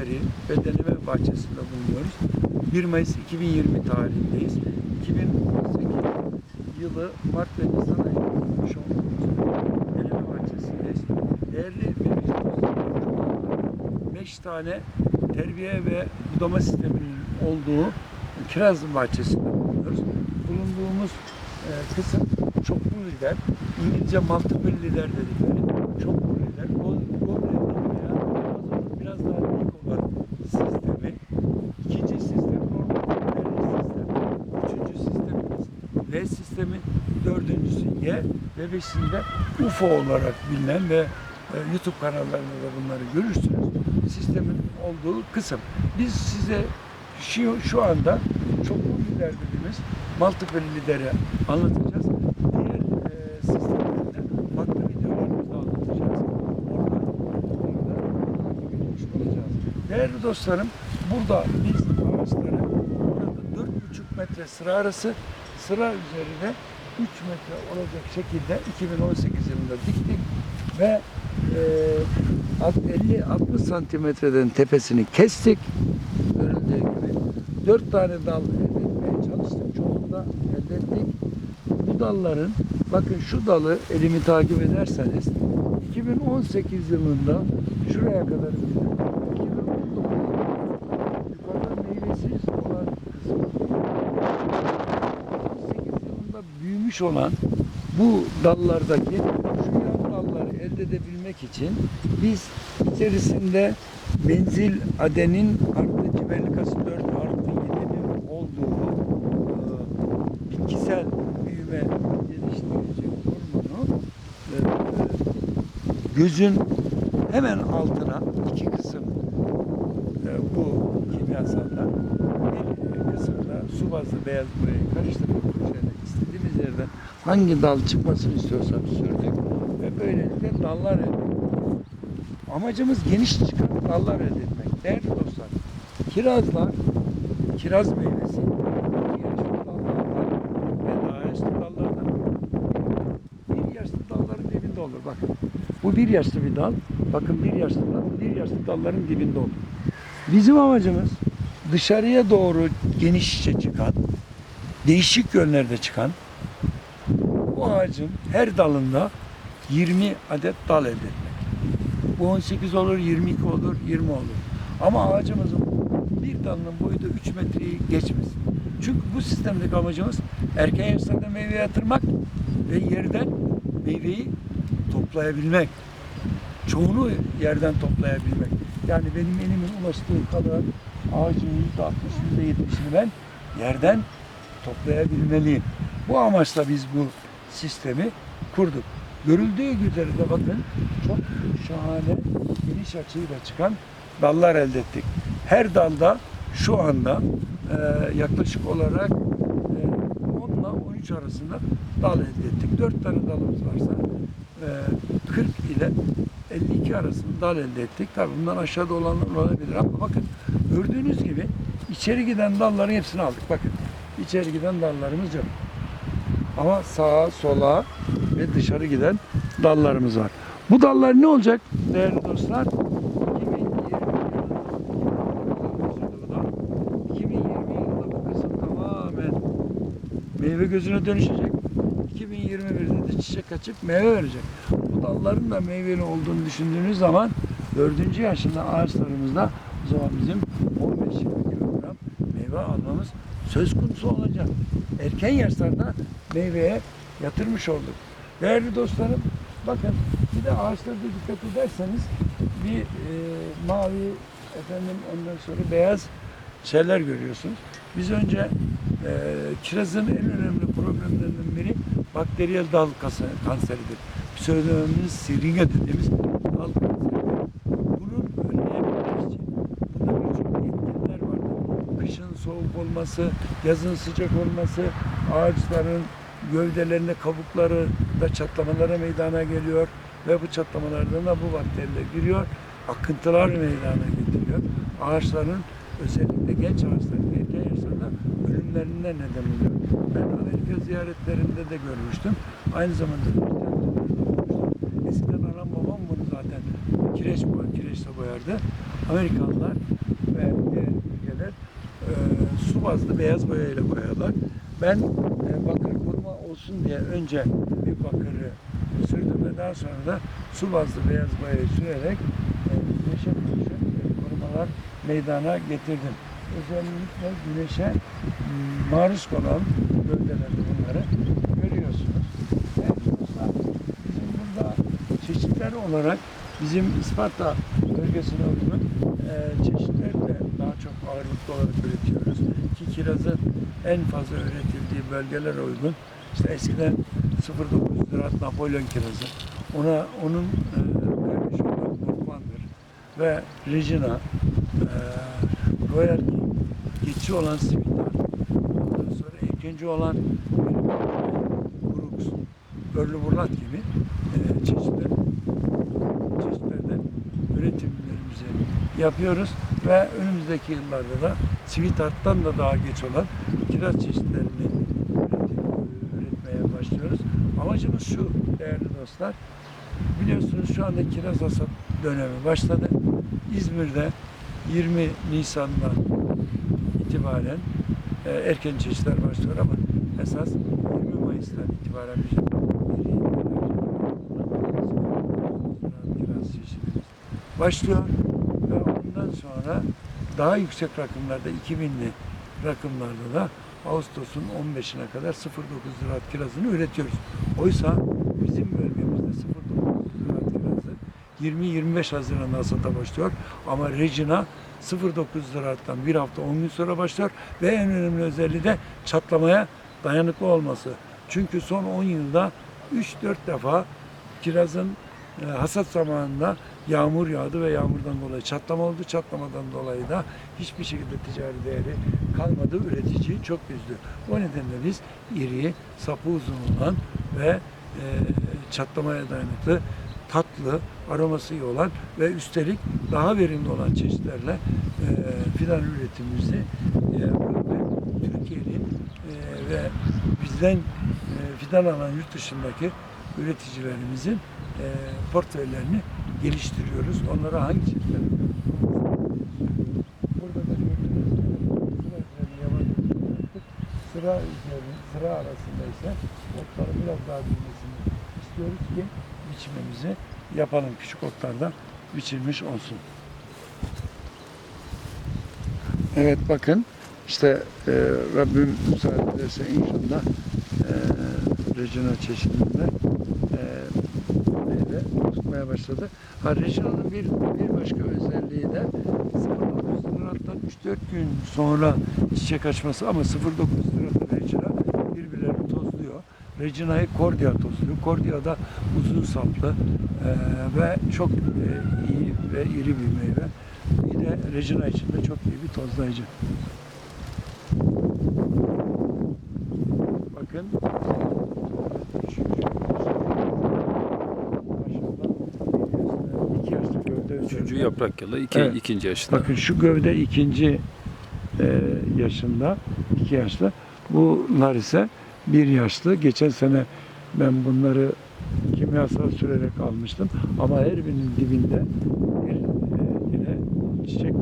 gösteri ve deneme bahçesinde bulunuyoruz. 1 Mayıs 2020 tarihindeyiz. 2018 yılı Mart ve Nisan ayında bulunmuş olduğumuz deneme bahçesindeyiz. Değerli bir 5 tane terbiye ve budama sisteminin olduğu kiraz bahçesinde bulunuyoruz. Bulunduğumuz e, kısım çoklu lider, İngilizce multiple lider dedikleri çoklu lider, Go- Goblin veya Amazon'un biraz daha büyük olan sistemi, ikinci sistem normal liderli sistem, üçüncü V sistemi, dördüncüsü Y ve beşinde UFO olarak bilinen ve e, YouTube kanallarında da bunları görürsünüz. Sistemin olduğu kısım. Biz size şu, şu anda çoklu lider dediğimiz multiple lideri anlatacağız. Diğer e, sistemlerde farklı videolarımızda anlatacağız. Orada, orada takip etmiş olacağız. Değerli dostlarım, burada biz ağaçları burada 4,5 metre sıra arası sıra üzerine 3 metre olacak şekilde 2018 yılında diktik ve e, 50-60 santimetreden tepesini kestik görüldüğü gibi. 4 tane dal elde etmeye çalıştık. Çoğunu da elde ettik. Bu dalların bakın şu dalı elimi takip ederseniz 2018 yılında şuraya kadar gidiyor. 2019 yılında yukarıda meyvesiz olan kısmı 2018 yılında büyümüş olan bu dallardaki şu yan dalları elde edebilmek için biz içerisinde benzil adenin artı ciberlikası 4 artı 7'nin olduğu e, bitkisel büyüme geliştirici hormonu e, gözün hemen altına iki kısım e, bu kimyasallar bir kısımda su bazlı beyaz boyayı karıştırıp yerden hangi dal çıkmasını istiyorsak sürdük ve böylelikle dallar elde. Amacımız geniş çıkan dallar elde etmek. Değerli dostlar, kirazlar, kiraz meyvesi, yaşlı dallardan ve daha yaşlı bir yaşlı dalların dibinde olur. Bakın, bu bir yaşlı bir dal. Bakın bir yaşlı dal, bir yaşlı dalların dibinde olur. Bizim amacımız dışarıya doğru genişçe çıkan, değişik yönlerde çıkan bu ağacın her dalında 20 adet dal elde etmek. Bu 18 olur, 22 olur, 20 olur. Ama ağacımızın bir dalının boyu da 3 metreyi geçmesin. Çünkü bu sistemdeki amacımız erken yaşlarda meyve yatırmak ve yerden meyveyi toplayabilmek. Çoğunu yerden toplayabilmek. Yani benim elimin ulaştığı kadar ağacın %60, %70'ini ben yerden toplayabilmeliyim. Bu amaçla biz bu sistemi kurduk. Görüldüğü üzere de bakın çok şahane geniş açıyla çıkan dallar elde ettik. Her dalda şu anda e, yaklaşık olarak e, 10 ile 13 arasında dal elde ettik. 4 tane dalımız varsa e, 40 ile 52 arasında dal elde ettik. Tabii bundan aşağıda olanlar olabilir ama bakın gördüğünüz gibi içeri giden dalların hepsini aldık. Bakın içeri giden dallarımız yok. Ama sağa, sola ve dışarı giden dallarımız var. Bu dallar ne olacak değerli dostlar? 2020 yılında bu kısım tamamen meyve gözüne dönüşecek. 2021'de de çiçek açıp meyve verecek. Bu dalların da meyveli olduğunu düşündüğünüz zaman dördüncü yaşında ağaçlarımızda zaman bizim 15-20 kilogram meyve almamız söz konusu olacak. Erken yaşlarda meyveye yatırmış olduk. Değerli dostlarım bakın bir de ağaçlarda dikkat ederseniz bir e, mavi efendim ondan sonra beyaz şeyler görüyorsunuz. Biz önce e, kirazın en önemli problemlerinden biri bakteriyel dal kanseridir. Pseudomonas syringa dediğimiz dal kanseridir. Soğuk olması, yazın sıcak olması, ağaçların gövdelerinde kabukları da çatlamalara meydana geliyor ve bu çatlamalardan da bu bakteriler giriyor. Akıntılar meydana getiriyor. Ağaçların özellikle genç ağaçların erken yaşlarda ölümlerine neden oluyor. Ben Amerika ziyaretlerinde de görmüştüm. Aynı zamanda. Eskiden anam babam bunu zaten kireç boy, kireçle boyardı. Amerikanlar ve diğer ülkeler e, su bazlı beyaz boyayla boyarlar. Ben e, bakır koruma olsun diye önce bir bakırı sürdüm ve daha sonra da su bazlı beyaz boyayı sürerek e, güneşe karşı korumalar meydana getirdim. Özellikle güneşe m, maruz kalan bölgelerde bunları görüyorsunuz. Ve dostlar, bizim burada çeşitler olarak bizim Isparta bölgesine uygun e, çok ağırlıklı olarak üretiyoruz. Ki kirazın en fazla üretildiği bölgelere uygun. İşte eskiden 09 Ziraat Napolyon kirazı. Ona onun e, kardeşi olan Normandır ve Regina, e, Royal King, geçici olan Simitar, ondan sonra ikinci olan Brooks, Early Burlat gibi e, çeşitler çeşitlerden üretimlerimizi yapıyoruz ve önümüzdeki yıllarda da Sweetheart'tan da daha geç olan kiraz çeşitlerini üretmeye başlıyoruz. Amacımız şu değerli dostlar. Biliyorsunuz şu anda kiraz hasat dönemi başladı. İzmir'de 20 Nisan'dan itibaren e, erken çeşitler başlıyor ama esas 20 Mayıs'tan itibaren kiraz çeşidimiz başlıyor sonra daha yüksek rakımlarda 2000'li rakımlarda da Ağustos'un 15'ine kadar 0.9 ziraat kirazını üretiyoruz. Oysa bizim bölgemizde 0.9 ziraat kirazı 20-25 Haziran'da hasata başlıyor ama Regina 0.9 ziraattan bir hafta 10 gün sonra başlıyor ve en önemli özelliği de çatlamaya dayanıklı olması. Çünkü son 10 yılda 3-4 defa kirazın e, hasat zamanında yağmur yağdı ve yağmurdan dolayı çatlama oldu. Çatlamadan dolayı da hiçbir şekilde ticari değeri kalmadı. Üreticiyi çok üzdü. O nedenle biz iri, sapı uzun olan ve e, çatlamaya dayanıklı, tatlı, aroması iyi olan ve üstelik daha verimli olan çeşitlerle e, fidan üretimimizi e, Türkiye'nin e, ve bizden e, fidan alan yurt dışındaki üreticilerimizin e, portföylerini geliştiriyoruz. Onlara hangi çeşitler Burada da gördüğünüz gibi sıra üzerine yavaş yaptık. Sıra üzerine, sıra arasında ise otları biraz daha büyümesini istiyoruz ki biçimimizi yapalım. Küçük otlardan biçilmiş olsun. Evet bakın işte e, Rabbim müsaade ederse inşallah e, Regina çeşidinde tutmaya başladı. Ha Regina'nın bir, bir başka özelliği de 0.9 Ziraat'tan 3-4 gün sonra çiçek açması ama 0.9 Ziraat'ta Regina birbirlerini tozluyor. Regina'yı Cordia tozluyor. Cordia da uzun saplı e, ve çok e, iyi ve iri bir meyve. Bir de Regina için de çok iyi bir tozlayıcı. Bakın. İki yaşlı gövde Üçüncü üzerinde. Yaprak yılı, iki, Evet. ikinci yaşında. Bakın şu gövde ikinci e, yaşında, iki yaşlı. Bunlar ise bir yaşlı. Geçen sene ben bunları kimyasal sürerek almıştım. Ama her birinin dibinde bir e, yine çiçek